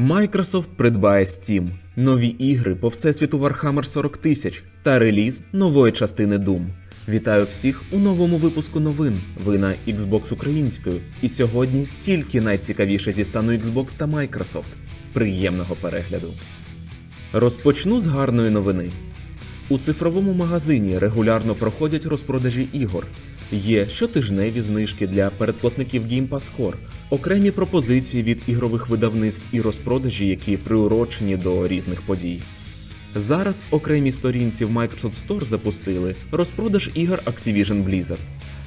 Microsoft придбає Steam, нові ігри по всесвіту Warhammer 40 тисяч та реліз нової частини Doom. Вітаю всіх у новому випуску новин. Ви на Xbox українською. І сьогодні тільки найцікавіше зі стану Xbox та Microsoft. Приємного перегляду. Розпочну з гарної новини. У цифровому магазині регулярно проходять розпродажі ігор. Є щотижневі знижки для передплатників Game Pass Core, окремі пропозиції від ігрових видавництв і розпродажі, які приурочені до різних подій. Зараз окремі сторінці в Microsoft Store запустили розпродаж ігор Activision Blizzard.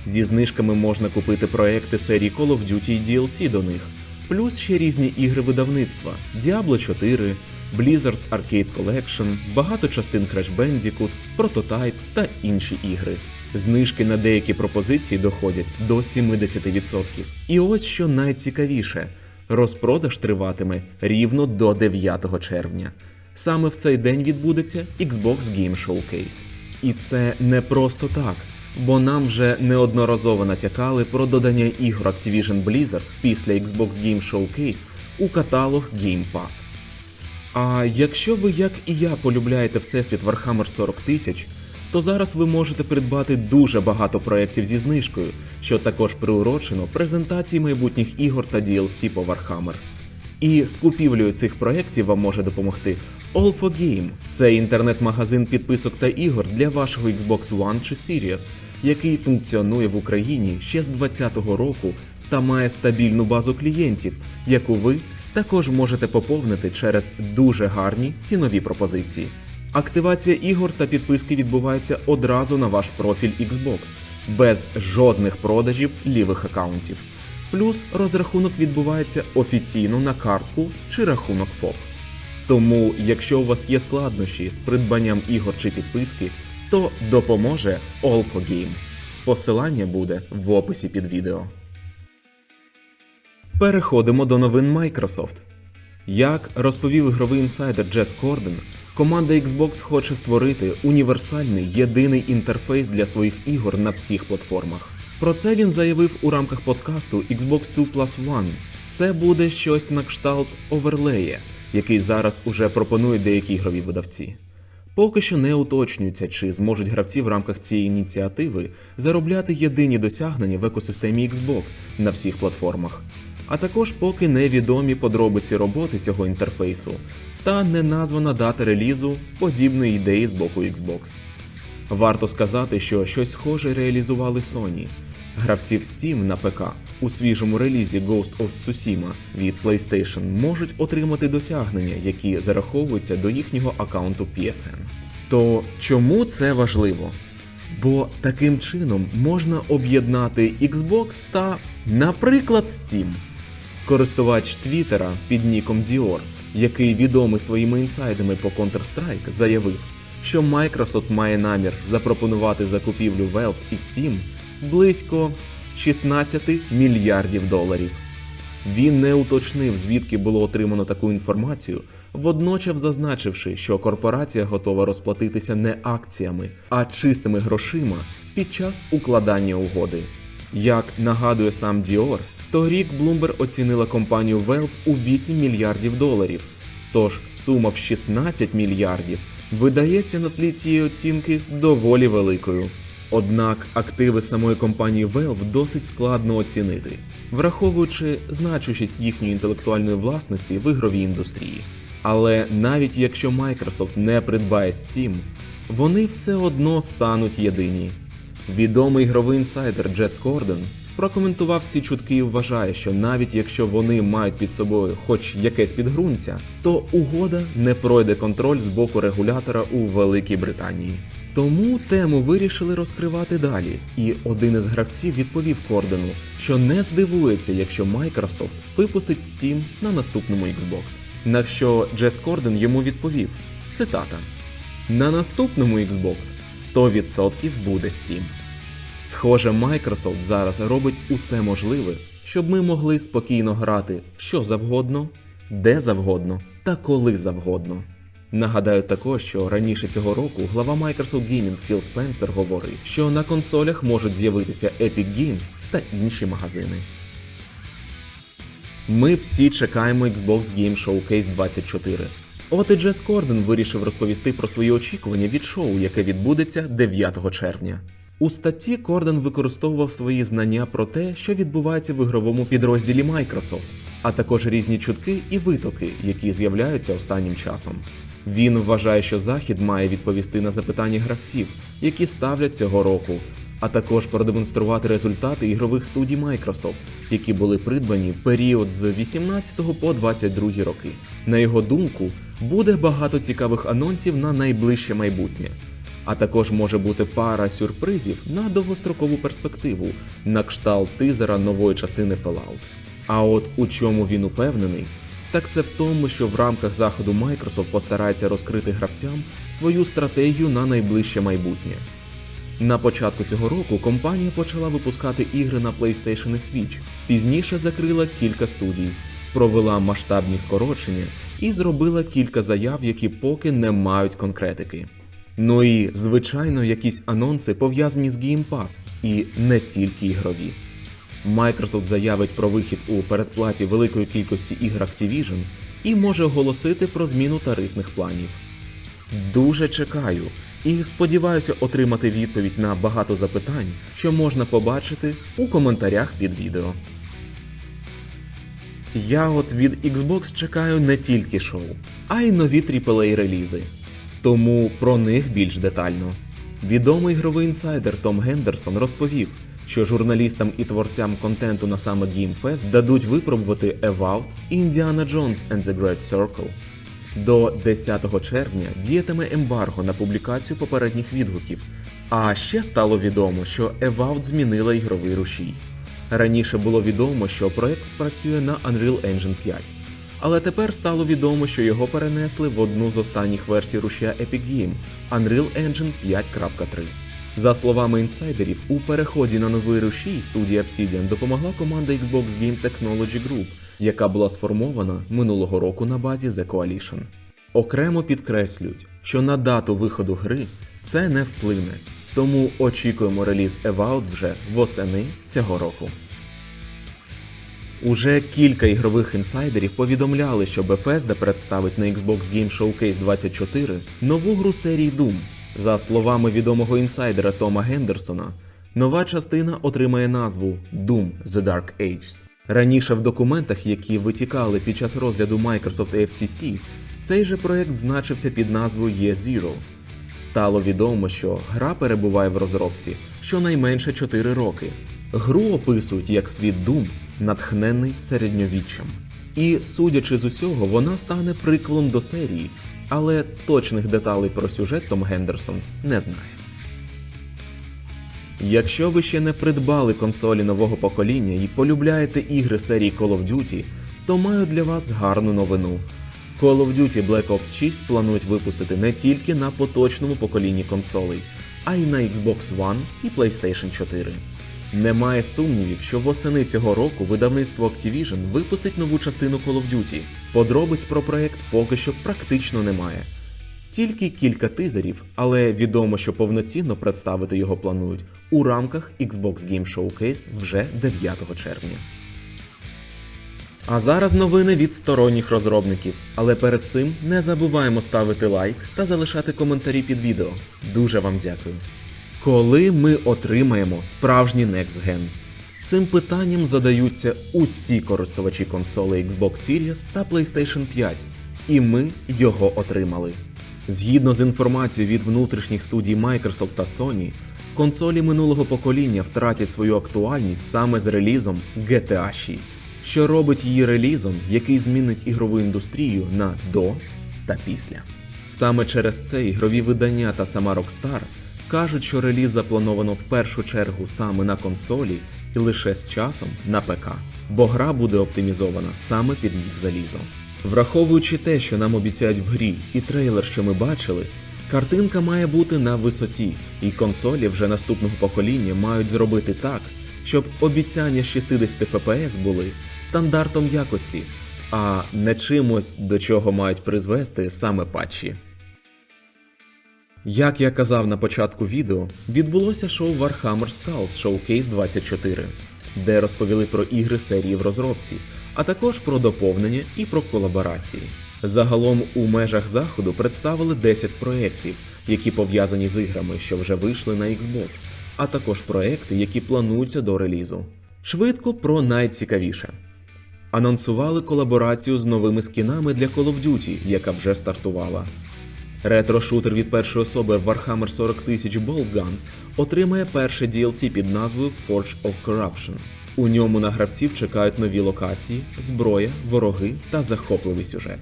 Зі знижками можна купити проекти серії Call of Duty і DLC до них, плюс ще різні ігри видавництва: Diablo 4, Blizzard Arcade Collection, багато частин Crash Bandicoot, Prototype та інші ігри. Знижки на деякі пропозиції доходять до 70%. І ось що найцікавіше: розпродаж триватиме рівно до 9 червня. Саме в цей день відбудеться Xbox Game Showcase. І це не просто так, бо нам вже неодноразово натякали про додання ігор Activision Blizzard після Xbox Game Showcase у каталог Game Pass. А якщо ви, як і я, полюбляєте всесвіт Warhammer 40 тисяч, то зараз ви можете придбати дуже багато проєктів зі знижкою, що також приурочено презентації майбутніх ігор та DLC по Warhammer. І з купівлею цих проєктів вам може допомогти All for Game. Це інтернет-магазин підписок та ігор для вашого Xbox One чи Series, який функціонує в Україні ще з 2020 року та має стабільну базу клієнтів, яку ви також можете поповнити через дуже гарні цінові пропозиції. Активація ігор та підписки відбувається одразу на ваш профіль Xbox, без жодних продажів лівих аккаунтів. Плюс розрахунок відбувається офіційно на картку чи рахунок ФОП. Тому, якщо у вас є складнощі з придбанням ігор чи підписки, то допоможе All for Game. Посилання буде в описі під відео. Переходимо до новин Microsoft. Як розповів ігровий інсайдер Джес Корден, команда Xbox хоче створити універсальний єдиний інтерфейс для своїх ігор на всіх платформах. Про це він заявив у рамках подкасту Xbox 2 Plus One. Це буде щось на кшталт оверлея, який зараз уже пропонують деякі ігрові видавці. Поки що не уточнюється, чи зможуть гравці в рамках цієї ініціативи заробляти єдині досягнення в екосистемі Xbox на всіх платформах. А також поки невідомі подробиці роботи цього інтерфейсу та не названа дата релізу подібної ідеї з боку Xbox. Варто сказати, що щось схоже реалізували Sony. Гравці в Steam на ПК у свіжому релізі Ghost of Tsushima від PlayStation можуть отримати досягнення, які зараховуються до їхнього аккаунту PSN. То чому це важливо? Бо таким чином можна об'єднати Xbox та, наприклад, Steam. Користувач Твіттера під ніком Dior, який відомий своїми інсайдами по Counter-Strike, заявив, що Microsoft має намір запропонувати закупівлю Valve і Steam близько 16 мільярдів доларів. Він не уточнив, звідки було отримано таку інформацію, водночас зазначивши, що корпорація готова розплатитися не акціями, а чистими грошима під час укладання угоди. Як нагадує сам Dior, торік Bloomberg оцінила компанію Valve у 8 мільярдів доларів. Тож сума в 16 мільярдів видається на тлі цієї оцінки доволі великою. Однак активи самої компанії Valve досить складно оцінити, враховуючи значущість їхньої інтелектуальної власності в ігровій індустрії. Але навіть якщо Microsoft не придбає Steam, вони все одно стануть єдині. Відомий ігровий інсайдер Джес Корден прокоментував ці чутки і вважає, що навіть якщо вони мають під собою хоч якесь підґрунтя, то угода не пройде контроль з боку регулятора у Великій Британії. Тому тему вирішили розкривати далі, і один із гравців відповів Кордену, що не здивується, якщо Microsoft випустить Steam на наступному Xbox. На що Джес Корден йому відповів: цитата: На наступному Xbox 100% буде Steam. Схоже, Microsoft зараз робить усе можливе, щоб ми могли спокійно грати що завгодно, де завгодно та коли завгодно. Нагадаю також, що раніше цього року глава Microsoft Gaming Філ Спенсер говорив, що на консолях можуть з'явитися Epic Games та інші магазини. Ми всі чекаємо Xbox Game Showcase 24. От і Джес Корден вирішив розповісти про свої очікування від шоу, яке відбудеться 9 червня. У статті Корден використовував свої знання про те, що відбувається в ігровому підрозділі Microsoft, а також різні чутки і витоки, які з'являються останнім часом. Він вважає, що захід має відповісти на запитання гравців, які ставлять цього року, а також продемонструвати результати ігрових студій Microsoft, які були придбані в період з 18 по 22 роки. На його думку, буде багато цікавих анонсів на найближче майбутнє. А також може бути пара сюрпризів на довгострокову перспективу, на кшталт тизера нової частини Fallout. А от у чому він упевнений, так це в тому, що в рамках заходу Microsoft постарається розкрити гравцям свою стратегію на найближче майбутнє. На початку цього року компанія почала випускати ігри на PlayStation і Switch, пізніше закрила кілька студій, провела масштабні скорочення і зробила кілька заяв, які поки не мають конкретики. Ну і, звичайно, якісь анонси пов'язані з Game Pass, і не тільки ігрові. Microsoft заявить про вихід у передплаті великої кількості ігр Activision і може оголосити про зміну тарифних планів. Дуже чекаю і сподіваюся отримати відповідь на багато запитань, що можна побачити у коментарях під відео. Я от від Xbox чекаю не тільки шоу, а й нові AAA релізи. Тому про них більш детально. Відомий ігровий інсайдер Том Гендерсон розповів, що журналістам і творцям контенту на саме Game Fest дадуть випробувати Evout і Indiana Jones and the Great Circle. До 10 червня діятиме ембарго на публікацію попередніх відгуків. А ще стало відомо, що Evout змінила ігровий рушій. Раніше було відомо, що проект працює на Unreal Engine 5, але тепер стало відомо, що його перенесли в одну з останніх версій рушія Epic Game Unreal Engine 5.3. За словами інсайдерів, у переході на новий рушій студія Obsidian допомогла команда Xbox Game Technology Group, яка була сформована минулого року на базі The Coalition. Окремо підкреслюють, що на дату виходу гри це не вплине, тому очікуємо реліз Evout вже восени цього року. Уже кілька ігрових інсайдерів повідомляли, що Bethesda представить на Xbox Game Showcase 24 нову гру серії Doom. За словами відомого інсайдера Тома Гендерсона, нова частина отримає назву Doom The Dark Ages. Раніше в документах, які витікали під час розгляду Microsoft FTC, цей же проект значився під назвою Year Zero. Стало відомо, що гра перебуває в розробці щонайменше 4 роки. Гру описують як світ Doom, натхнений середньовіччям. І, судячи з усього, вона стане приквелом до серії, але точних деталей про сюжет Том Гендерсон не знає. Якщо ви ще не придбали консолі нового покоління і полюбляєте ігри серії Call of Duty, то маю для вас гарну новину. Call of Duty Black Ops 6 планують випустити не тільки на поточному поколінні консолей, а й на Xbox One і PlayStation 4. Немає сумнівів, що восени цього року видавництво Activision випустить нову частину Call of Duty. Подробиць про проект поки що практично немає. Тільки кілька тизерів, але відомо, що повноцінно представити його планують у рамках Xbox Game Showcase вже 9 червня. А зараз новини від сторонніх розробників. Але перед цим не забуваємо ставити лайк та залишати коментарі під відео. Дуже вам дякую. Коли ми отримаємо справжній Next Gen? Цим питанням задаються усі користувачі консолей Xbox Series та PlayStation 5, і ми його отримали. Згідно з інформацією від внутрішніх студій Microsoft та Sony, консолі минулого покоління втратять свою актуальність саме з релізом GTA 6, що робить її релізом, який змінить ігрову індустрію на до та після. Саме через це ігрові видання та сама Rockstar кажуть, що реліз заплановано в першу чергу саме на консолі і лише з часом на ПК, бо гра буде оптимізована саме під їх залізо. Враховуючи те, що нам обіцяють в грі, і трейлер, що ми бачили, картинка має бути на висоті, і консолі вже наступного покоління мають зробити так, щоб обіцяння 60 FPS були стандартом якості, а не чимось, до чого мають призвести саме патчі. Як я казав на початку відео, відбулося шоу Warhammer Skulls Showcase 24, де розповіли про ігри серії в розробці, а також про доповнення і про колаборації. Загалом у межах заходу представили 10 проєктів, які пов'язані з іграми, що вже вийшли на Xbox, а також проекти, які плануються до релізу. Швидко про найцікавіше. Анонсували колаборацію з новими скінами для Call of Duty, яка вже стартувала. Ретро-шутер від першої особи Warhammer 40 тисяч Boltgun отримає перше DLC під назвою Forge of Corruption. У ньому на гравців чекають нові локації, зброя, вороги та захопливий сюжет.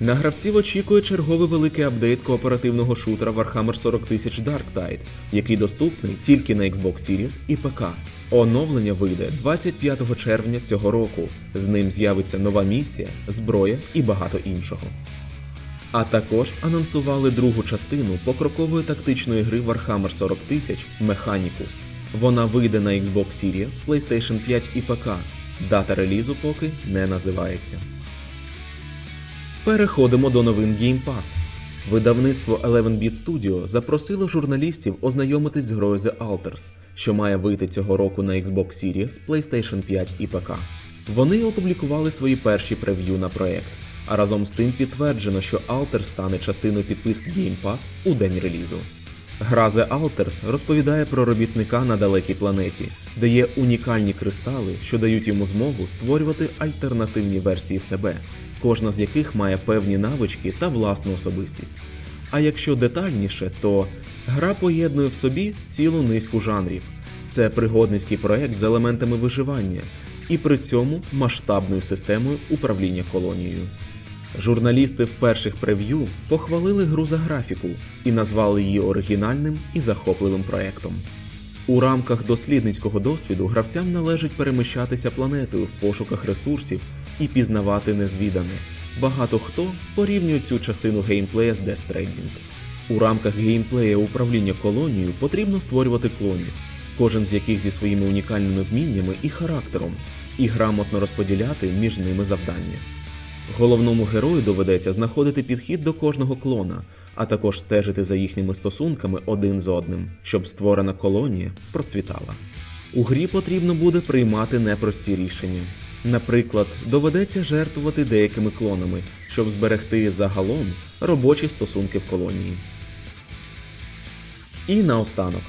На гравців очікує черговий великий апдейт кооперативного шутера Warhammer 40 тисяч Dark Tide, який доступний тільки на Xbox Series і ПК. Оновлення вийде 25 червня цього року. З ним з'явиться нова місія, зброя і багато іншого. А також анонсували другу частину покрокової тактичної гри Warhammer 40 тисяч Mechanicus. Вона вийде на Xbox Series, PlayStation 5 і ПК. Дата релізу поки не називається. Переходимо до новин Game Pass. Видавництво 11-Bit Studio запросило журналістів ознайомитись з грою The Alters, що має вийти цього року на Xbox Series, PlayStation 5 і ПК. Вони опублікували свої перші прев'ю на проект, а разом з тим підтверджено, що Alters стане частиною підписки Game Pass у день релізу. Гра The Alters розповідає про робітника на далекій планеті, де є унікальні кристали, що дають йому змогу створювати альтернативні версії себе, кожна з яких має певні навички та власну особистість. А якщо детальніше, то гра поєднує в собі цілу низку жанрів. Це пригодницький проект з елементами виживання і при цьому масштабною системою управління колонією. Журналісти в перших прев'ю похвалили гру за графіку і назвали її оригінальним і захопливим проектом. У рамках дослідницького досвіду гравцям належить переміщатися планетою в пошуках ресурсів і пізнавати незвідане. Багато хто порівнює цю частину геймплея з Death Stranding. У рамках геймплея управління колонією потрібно створювати клонів, кожен з яких зі своїми унікальними вміннями і характером, і грамотно розподіляти між ними завдання. Головному герою доведеться знаходити підхід до кожного клона, а також стежити за їхніми стосунками один з одним, щоб створена колонія процвітала. У грі потрібно буде приймати непрості рішення. Наприклад, доведеться жертвувати деякими клонами, щоб зберегти загалом робочі стосунки в колонії. І наостанок.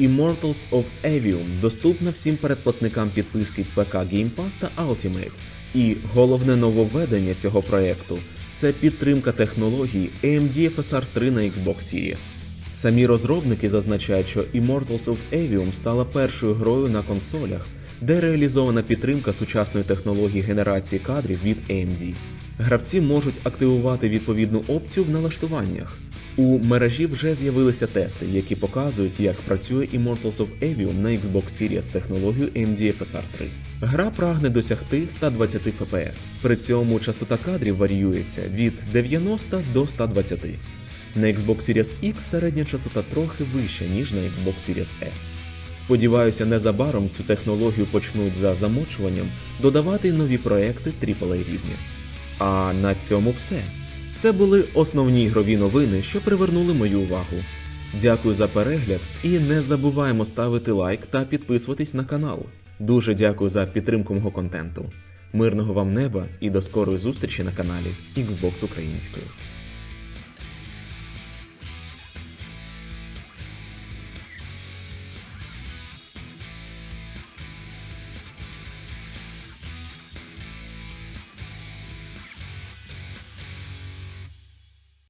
Immortals of Avium доступна всім передплатникам підписки ПК Game Pass та Ultimate. І головне нововведення цього проєкту це підтримка технологій AMD FSR 3 на Xbox Series. Самі розробники зазначають, що Immortals of Avium стала першою грою на консолях, де реалізована підтримка сучасної технології генерації кадрів від AMD. Гравці можуть активувати відповідну опцію в налаштуваннях. У мережі вже з'явилися тести, які показують, як працює Immortals of Avium на Xbox Series технологією AMD FSR 3. Гра прагне досягти 120 FPS. При цьому частота кадрів варіюється від 90 до 120. На Xbox Series X середня частота трохи вища, ніж на Xbox Series S. Сподіваюся, незабаром цю технологію почнуть за замочуванням додавати нові проекти AAA рівня. А на цьому все. Це були основні ігрові новини, що привернули мою увагу. Дякую за перегляд і не забуваємо ставити лайк та підписуватись на канал. Дуже дякую за підтримку мого контенту. Мирного вам неба і до скорої зустрічі на каналі Xbox Українською.